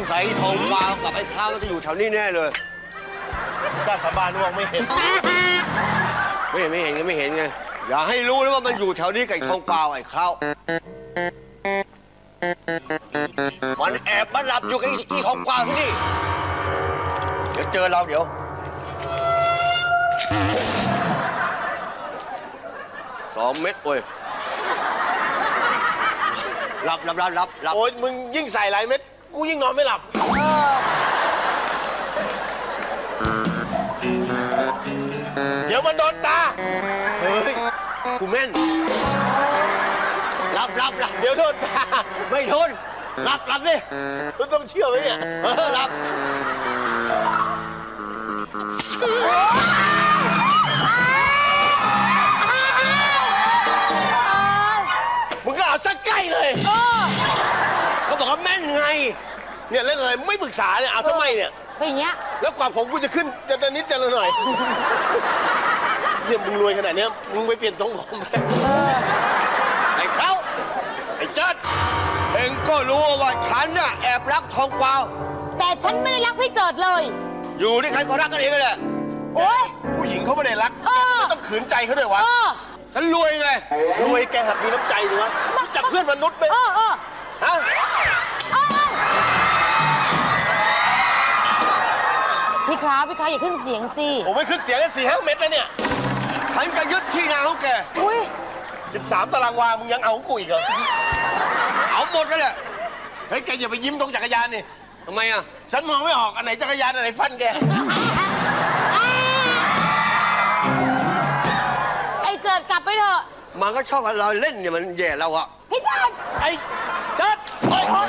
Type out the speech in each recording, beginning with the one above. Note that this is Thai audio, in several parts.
งสัยทองกวาวกับไอ้ข้าวมันจะอยู่แถวนี้แน่เลยกล้าสาบานว่าไม่เห็น ไม่เห็นไม่เห็นไงไม่เห็นไงอย่าให้รู้นะว่ามันอยู่แถวนี้กับไอ้ทองกวาวไอ้ข้าวมันแอบมาหลับอยู่กับไอ้ที่ทองกวาวที่นี่เดี๋ยวเจอเราเดี๋ยวสองเม็ดเว้ยหลับหลับหลับหลับหลับโอ้ยมึงยิ่งใส่หลายเม็ด กูยิ่งนอนไม่หลับ เดี๋ยวมันโดนตา เฮ้ย กูแม่นหลับหลับหลับเดี๋ยวโดนตา ไม่ทนหลับหลับดิคุณต้องเชื่อไหมเนี่ยเออหลับ ไง เนี่ยเล่นอะไรไม่ปรึกษาเนี่ยเอาทำไมเนี่ย เป็นอย่างเงี้ย แล้วกว่าผมกูจะขึ้นจะละนิดจะละหน่อย เนี่ยมึงรวยขนาดเนี้ยมึงไปเปลี่ยนทรงผมไปไอ้เขาไอ้จัดเองก็รู้ว่าฉันน่ะแอบรักทองกวาว แต่ฉันไม่ได้รักพี่เจิดเลย อยู่ที่ใครก็รักกันเองนั่นแหละโอ๊ย ผู้หญิงเขาไม่ได้รักเออ ไม่ต้องขืนใจเขาด้วยวะเออฉันรวยไงรวยแกหัดมีน้ำใจดีวะรู้จักเพื่อนมนุษย์ไหมเออเออฮะ พี่คราวพี่คราวอย่าขึ้นเสียงสิผมไม่ขึ้นเสียงกันสี่ห้าเม็ดแล้วเนี่ยฉันจะยึดที่นาของแก อุ้ยสิบสามตารางวา มึงยังเอากูอีกเหรอ เอาหมดแล้วแหละ เฮ้ย แกอย่าไปยิ้มตรงจักรยานนี่ ทำไมอะ ฉันมองไม่ออก อันไหนจักรยาน อันไหนฟันแก ไอ้เจิดกลับไปเถอะมันก็ชอบเราเล่นเนี่ยมันแย่เราอะพี่เจิดไอ้จัดโอ๊ยโอ๊ย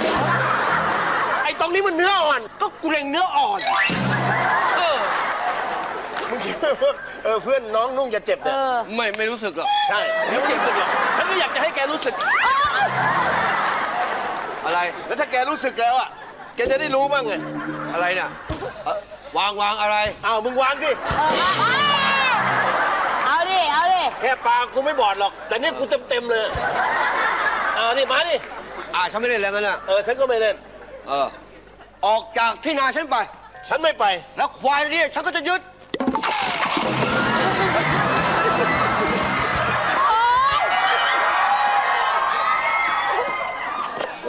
ไอ้ตรงนี้มันเนื้ออ่อน ก็กูเล็งเนื้ออ่อน เออ มึงคิดว่า เออเพื่อนน้องนุ่งจะเจ็บเอเนี่ยอ ไม่ไม่รู้สึกหรอก ใช่เดี๋ยวรู้สึกหรอกฉันก็อยากจะให้แกรู้สึก อะไรแล้วถ้าแกรู้สึกแล้วอะแกจะได้รู้บ้างไงอะไรเนี่ยเอ่อวางวางอะไร อ้าวมึงวางสิเออเอาดิ เอาดิ แค่ปากกูไม่บอดหรอก แต่นี่กูเต็มเต็มๆเลยอ่านี่มาดิอ่าฉันไม่เล่นแล้วงั้นน่ะเออฉันก็ไม่เล่น เออออกจากที่นาฉันไป ฉันไม่ไป แล้วควายเนี่ยฉันก็จะยึด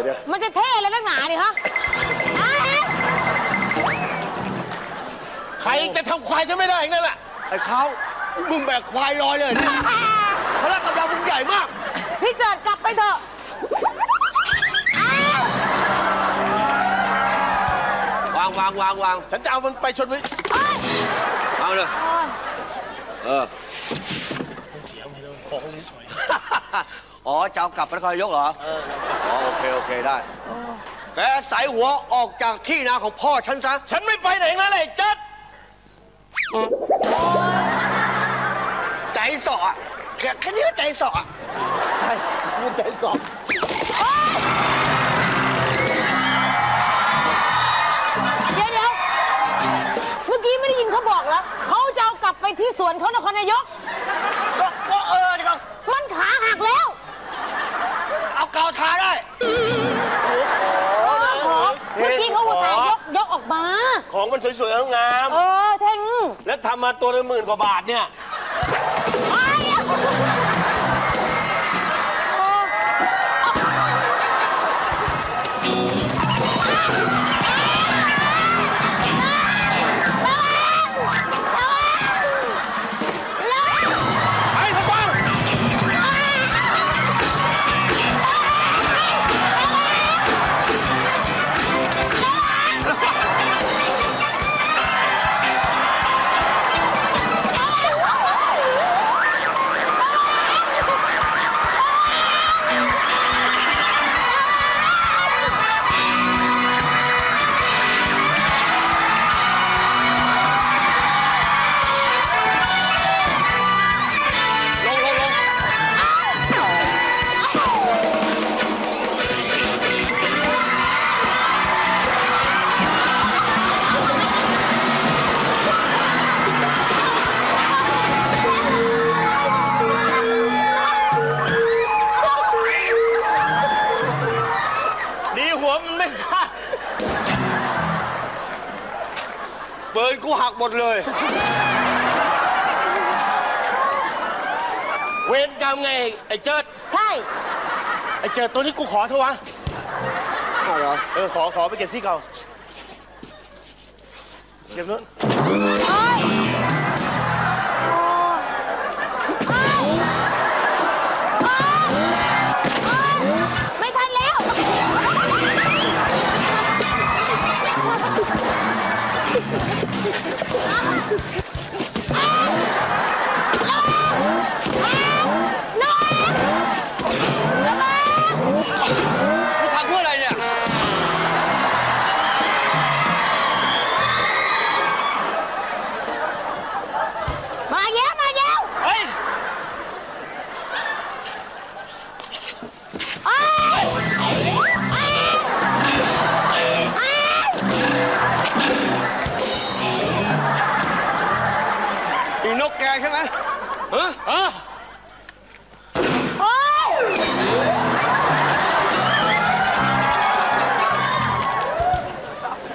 เดี๋ยวเดี๋ยวมันจะเท่เลยนักหนาดิฮะอ้าวใครจะทำควายฉันไม่ได้อีกนั่นแหละไอ้เขามึงแบกควายลอยเลยนะพละกำลังมึงใหญ่มาก พี่เจิดกลับไปเถอะอ้าววางวางวางวางฉันจะเอามันไปชนวิเอ้ยเอาเลย โอ๊ย เอออ๋ อจะเอากลับไปนครนายกเหรอเอออ๋อโอเคโอเคได้แกใส่หัวออกจากที่นาของพ่อฉันซะฉันไม่ไปไหนนั่นเลยจัดใจสออะแค่แค่นี้ก็ใจสออะใช่มึงใจสอบเดี๋ยวเดี๋ยวเมื่อกี้ไม่ได้ยินเขาบอกเหรอเขาจะเอากลับไปที่สวนเขานครนายก ก็ก็เออนี่ก็มันขาหักแล้ว เอากาวทาได้เออของเมื่อกี้เขาอุตส่าห์ยกยกออกมา ของมันสวยๆงามเออเท่ง ๆแล้วทำมาตัวละหมื่นกว่าบาทเนี่ย เบิรกูหักหมดเลย เวรกรรมไง ไอ้เจิดใช่ ไอ้เจิดตัวนี้กูขอเถอะวะขอเหรอ เออ ขอ ขอไปเก็บซี่เก่าเก็บนู้น Ah! กแกใช่ไหมฮะเออโอ๊ย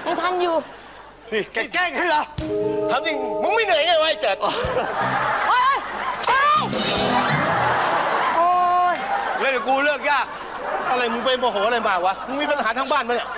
ยังทันอยู่ นี่แกแกล้งฉันเหรอทำจริงมึงไม่เหนื่อยไงวะไอ้เจิดโอ๊ยโอ๊ยโอ๊ยเล่นกับกูเลิกยาก อะไรมึงไปโมโหอะไรมาวะ มึงมีปัญหาทางบ้านปะเนี่ย